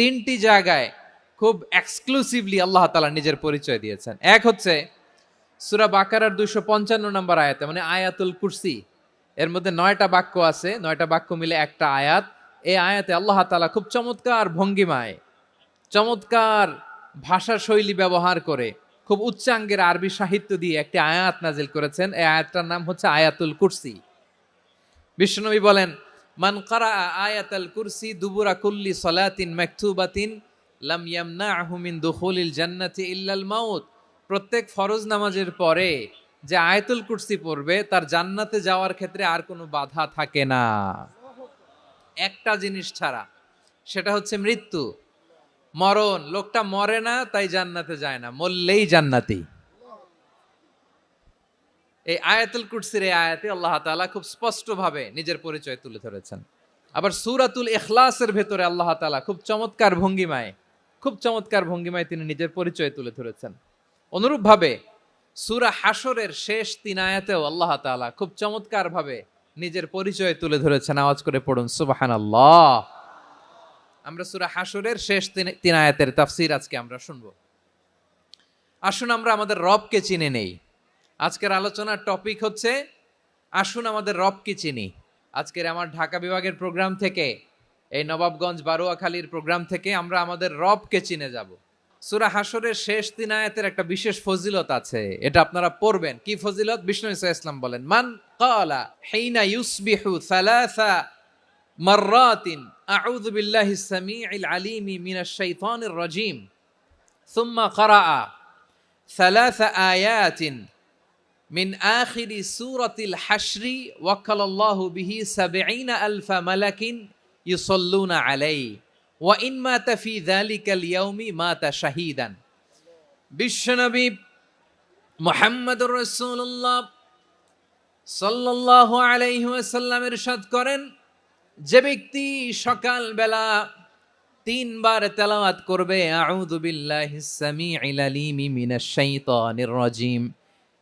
তিনটি জায়গায় খুব এক্সক্লুসিভলি আল্লাহ তালা নিজের পরিচয় দিয়েছেন। এক হচ্ছে সুরা বাকারার দুইশো পঞ্চান্ন নম্বর আয়াতে মানে আয়াতুল কুরসি। এর মধ্যে নয়টা বাক্য আছে, নয়টা বাক্য মিলে একটা আয়াত। এই আয়াতে আল্লাহ তালা খুব চমৎকার ভঙ্গিমায়, চমৎকার ভাষা শৈলী ব্যবহার করে খুব উচ্চাঙ্গের আরবি সাহিত্য দিয়ে একটি আয়াত নাজিল করেছেন। এই আয়াতটার নাম হচ্ছে আয়াতুল কুরসি। বিশ্বনবী বলেন মান কারা আয়াতাল কুরসি দুবুরা কুল্লি সলাতিন মাকতুবাতিন লাম ইয়ামনাহু মিন দুখুলিল জান্নাতি ইল্লাল মাউত। প্রত্যেক ফরজ নামাজের পরে যে আয়াতুল কুরসি পড়বে, তার জান্নাতে যাওয়ার ক্ষেত্রে আর কোনো বাধা থাকে না। একটা জিনিস ছাড়া, সেটা হচ্ছে মৃত্যু। মরণ, লোকটা মরে না, তাই জান্নাতে যায় না। মরলেই জান্নাতি। এই আয়াতুল কুরসির এই আয়াতে আল্লাহ তাআলা খুব স্পষ্টভাবে নিজের পরিচয় তুলে ধরেছেন। আবার সুরাতুল ইখলাসের ভেতরে আল্লাহ তাআলা খুব চমৎকার ভঙ্গিমায়, খুব চমৎকার ভঙ্গিমায় তিনি নিজের পরিচয় তুলে ধরেছেন। অনুরূপভাবে সুরা হাসরের শেষ তিন আয়াতেও আল্লাহ তাআলা খুব চমৎকারভাবে নিজের পরিচয় তুলে ধরেছেন। আওয়াজ করে পড়ুন, সুবহানাল্লাহ। আমরা সুরা হাসরের শেষ তিন আয়াতের তাফসীর আজকে আমরা শুনব। আসুন আমরা আমাদের রবকে চিনে নেই। আজকের আলোচনার টপিক হচ্ছে, আসুন আমাদের রবকে চিনি। আজকের আমার ঢাকা বিভাগের প্রোগ্রাম থেকে, এই নবাবগঞ্জ বারুয়াখালীর প্রোগ্রাম থেকে আমরা আমাদের রবকে চিনে যাব। সুরা হাসরের শেষ দিনায়তের আয়াতের একটা বিশেষ ফজিলত আছে, এটা আপনারা পড়বেন। কি ফজিলত? বিষ্ণু ইসা ইসলাম বলেন, মান কালা হেইনা ইউসবিহু সালাসা মাররাতিন, আউযু বিল্লাহি সামিউল আলিমি মিনাশ শাইতানির রাজিম, সুম্মা ক্বারা সালাসা আয়াতিন মিন আখিরি সুরতিল হাসরি ওয়াকালাল্লাহু বিহি সাবেইনা আলফা মালাকিন ইউসল্লুনা আলাই ওয়া ইন মাতা ফি যালিকাল ইয়াউমি মাতা শাহিদান। বিশ্বনবী মোহাম্মদুর রসুল্লাহ সাল্লাহ আলাইসাল্লামের সাদ করেন, যে ব্যক্তি সকালবেলা তিনবার তেলাওয়াত করবে আউদুবিল্লাহ সামি আলালিমি মিনাশ শাইতানির রাজিম।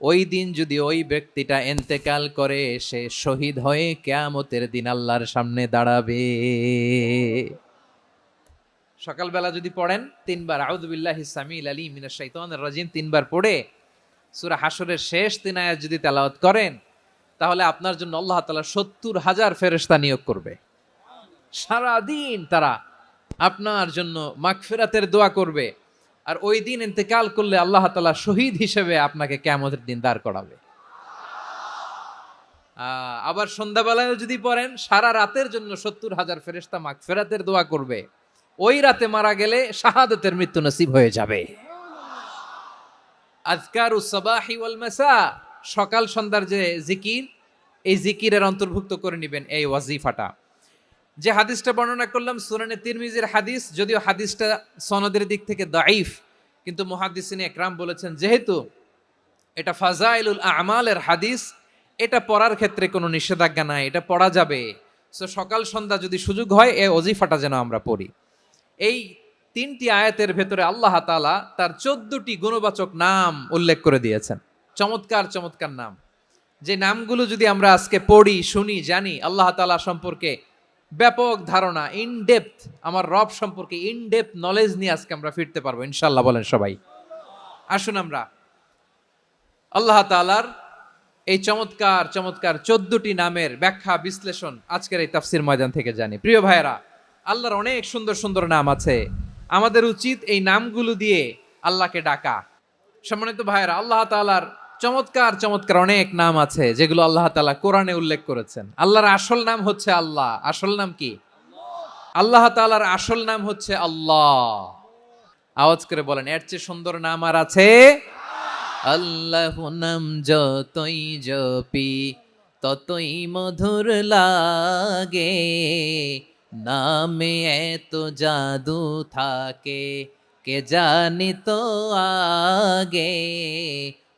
ওই দিন যদি ওই ব্যক্তিটা এন্তেকাল করে, সে শহীদ হয়ে কেয়ামতের দিন আল্লাহর সামনে দাঁড়াবে। সকালবেলা যদি পড়েন, তিনবার আউদুবিল্লাহ সামিল আলী মিনা শাইতানির রাজিম তিনবার পড়ে সুরা হাসরের শেষ তিন আয়াত যদি তেলাওয়াত করেন, তাহলে আপনার জন্য আল্লাহ তাআলা সত্তর হাজার ফেরেশতা নিয়োগ করবে। সারা দিন তারা আপনার জন্য মাগফিরাতের দোয়া করবে। আর ওই দিন ইন্তেকাল করলে আল্লাহ তালা শহীদ হিসেবে আপনাকে কেমতের দিন দাঁড় করাবে। আবার সন্ধ্যাবেলায় যদি পড়েন, সারা রাতের জন্য সত্তর হাজার ফেরেস্তা মাক ফেরাতের দোয়া করবে। ওই রাতে মারা গেলে শাহাদতের মৃত্যু নসিব হয়ে যাবে। আজকার উসাবাহি সকাল সন্ধ্যার যে জিকির, এই জিকিরের অন্তর্ভুক্ত করে নেবেন এই ওয়াজিফাটা। যে হাদিসটা বর্ণনা করলাম, সুরানে তিরমিজির হাদিস, যদিও হাদিসটা সনদের দিক থেকে দাইফ কিন্তু মুহাদ্দিসিন একরাম বলেছেন, যেহেতু এটা ফাজাইলুল আমালের হাদিস, এটা পড়ার ক্ষেত্রে কোনো নিষেধাজ্ঞা নাই, এটা পড়া যাবে। সো সকাল সন্ধ্যা যদি সুযোগ হয়, এ অজিফাটা যেন আমরা পড়ি। এই তিনটি আয়াতের ভেতরে আল্লাহ তাআলা তার চোদ্দটি গুণবাচক নাম উল্লেখ করে দিয়েছেন। চমৎকার চমৎকার নাম। যে নামগুলো যদি আমরা আজকে পড়ি, শুনি, জানি, আল্লাহ তাআলা সম্পর্কে ব্যাপক ধারণা ইন ডেপথ আমার রব সম্পর্কে ইন ডেপথ নলেজ নিয়ে আজকে আমরা ফিরতে পারব ইনশাল্লাহ বলেন সবাই। আসুন আমরা, আল্লাহ তাআলার এই চমৎকার চমৎকার চোদ্দটি নামের ব্যাখ্যা, বিশ্লেষণ আজকের এই তাফসির ময়দান থেকে জানি। প্রিয় ভাইয়েরা, আল্লাহর অনেক সুন্দর সুন্দর নাম আছে। আমাদের উচিত এই নামগুলো দিয়ে আল্লাহকে ডাকা। সম্মানিত ভাইয়েরা, আল্লাহ তাআলার চমৎকার চমৎকার অনেক নাম আছে যেগুলো আল্লাহ তালা কোরআনে উল্লেখ করেছেন। আল্লাহর আসল নাম হচ্ছে আল্লাহ। আসল নাম কি? আল্লাহ তাআলার আসল নাম হচ্ছে আল্লাহ। আওয়াজ করে বলেন, এর চেয়ে সুন্দর নাম আর আছে? আল্লাহ নাম যতই জপি, ততই মধুর লাগে। নামে এত জাদু থাকে, কে জানি তো আগে?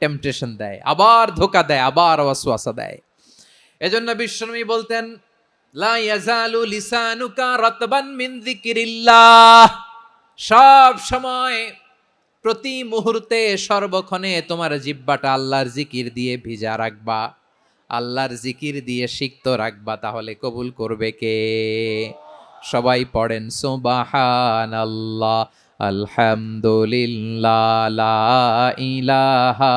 টেম্পটেশন দেয়, আবার ধোকা দেয়, আবার ওয়াসওয়াসা দেয়। এজন্য বিশ্বনবী বলতেন, লা ইয়াজালু লিসানুকা রাতবান মিন যিকিরিল্লাহ। সব সময় প্রতি মুহূর্তে সর্বক্ষণে তোমার জিব্বাটা আল্লাহর জিকির দিয়ে ভিজা রাখবা। আল্লাহর জিকির দিয়ে সিক্ত রাখবা, তাহলে কবুল করবে কে? সবাই পড়েন সুবাহান আল্লাহ আলহামদুলিল্লাহ ইলাহা